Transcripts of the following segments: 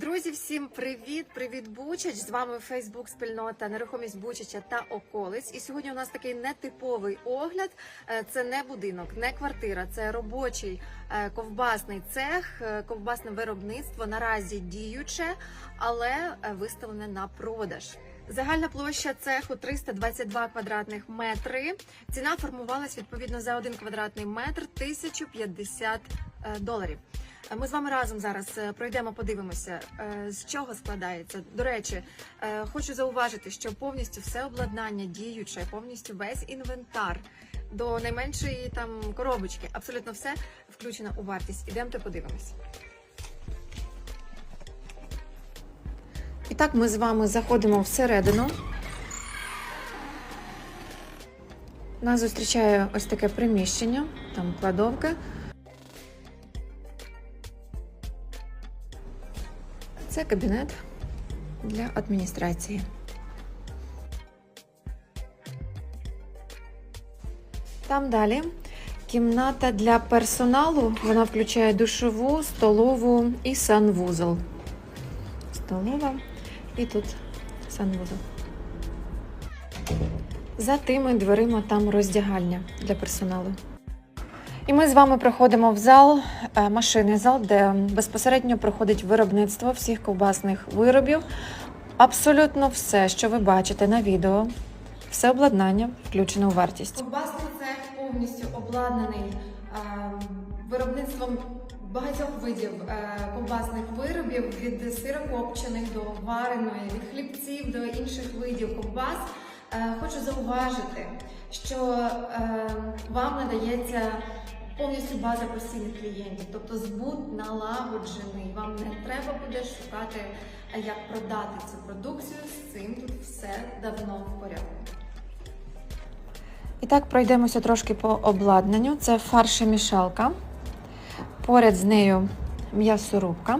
Друзі, всім привіт! Привіт, Бучач! З вами Фейсбук спільнота нерухомість Бучача та околиць. І сьогодні у нас такий нетиповий огляд. Е, Це не будинок, не квартира, це робочий е, ковбасний цех, е, ковбасне виробництво наразі діюче, але виставлене на продаж. Загальна площа цеху 322 квадратних метри. Ціна формувалась відповідно за один квадратний метр 1050 е, доларів. Ми з вами разом зараз е, пройдемо, подивимося, е, з чого складається. До речі, е, хочу зауважити, що повністю все обладнання діюче, повністю весь інвентар до найменшої там коробочки, абсолютно все включено у вартість. Ідемте подивимось. І так, ми з вами заходимо всередину. Нас зустрічає ось таке приміщення, там кладовка. Це кабінет для адміністрації. Там далі кімната для персоналу. Вона включає душову, столову і санвузол. Столова і тут санвузол. За тими дверима там роздягальня для персоналу. І ми з вами проходимо в зал, е, машинний зал, де безпосередньо проходить виробництво всіх ковбасних виробів. Абсолютно все, що ви бачите на відео, все обладнання включено у вартість. Ковбасний цех повністю обладнаний е, виробництвом багатьох видів е, ковбасних виробів від сирокопчених до вареної, від хлібців до інших видів ковбас. Е, Хочу зауважити, що вам надається повністю база постійних клієнтів, тобто збут налагоджений. Вам не треба буде шукати, е, як продати цю продукцію. З цим тут все давно в порядку. І так пройдемося трошки по обладнанню. Це фаршемішалка. Поряд з нею м'ясорубка.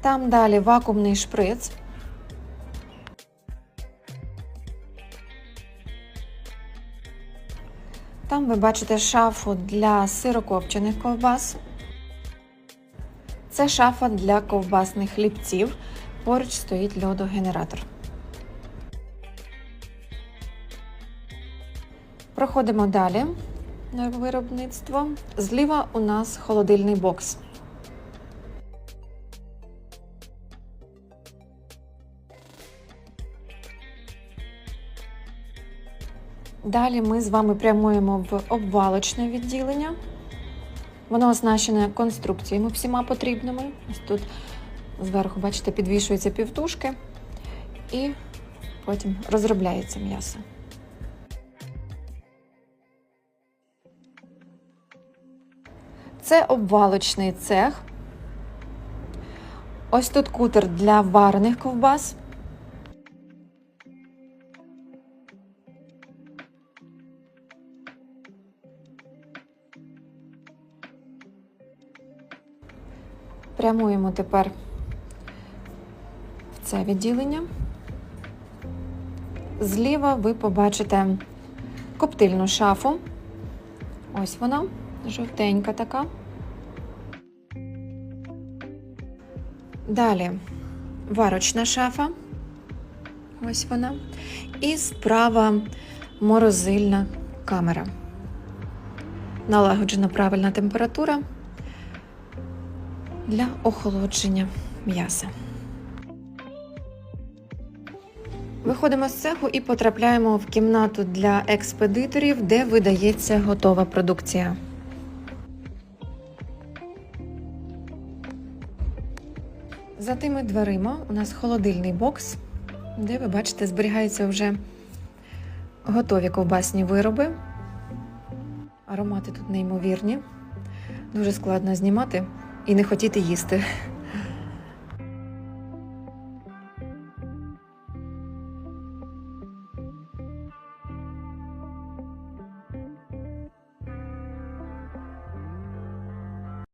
Там далі вакуумний шприц. Там ви бачите шафу для сирокопчених ковбас. Це шафа для ковбасних хлібців. Поруч стоїть льодогенератор. Проходимо далі на виробництво. Зліва у нас холодильний бокс. Далі ми з вами прямуємо в обвалочне відділення. Воно оснащене конструкціями всіма потрібними. Ось тут зверху, бачите, підвішуються півтушки і потім розробляється м'ясо. Це обвалочний цех. Ось тут кутер для варених ковбас. Прямуємо тепер в це відділення. Зліва ви побачите коптильну шафу. Ось вона, жовтенька така. Далі варочна шафа. Ось вона. І справа морозильна камера. Налагоджена правильна температура для охолодження м'яса. Виходимо з цеху і потрапляємо в кімнату для експедиторів, де видається готова продукція. За тими дверима у нас холодильний бокс, де ви бачите, зберігаються вже готові ковбасні вироби. Аромати тут неймовірні. Дуже складно знімати і не хотіти їсти.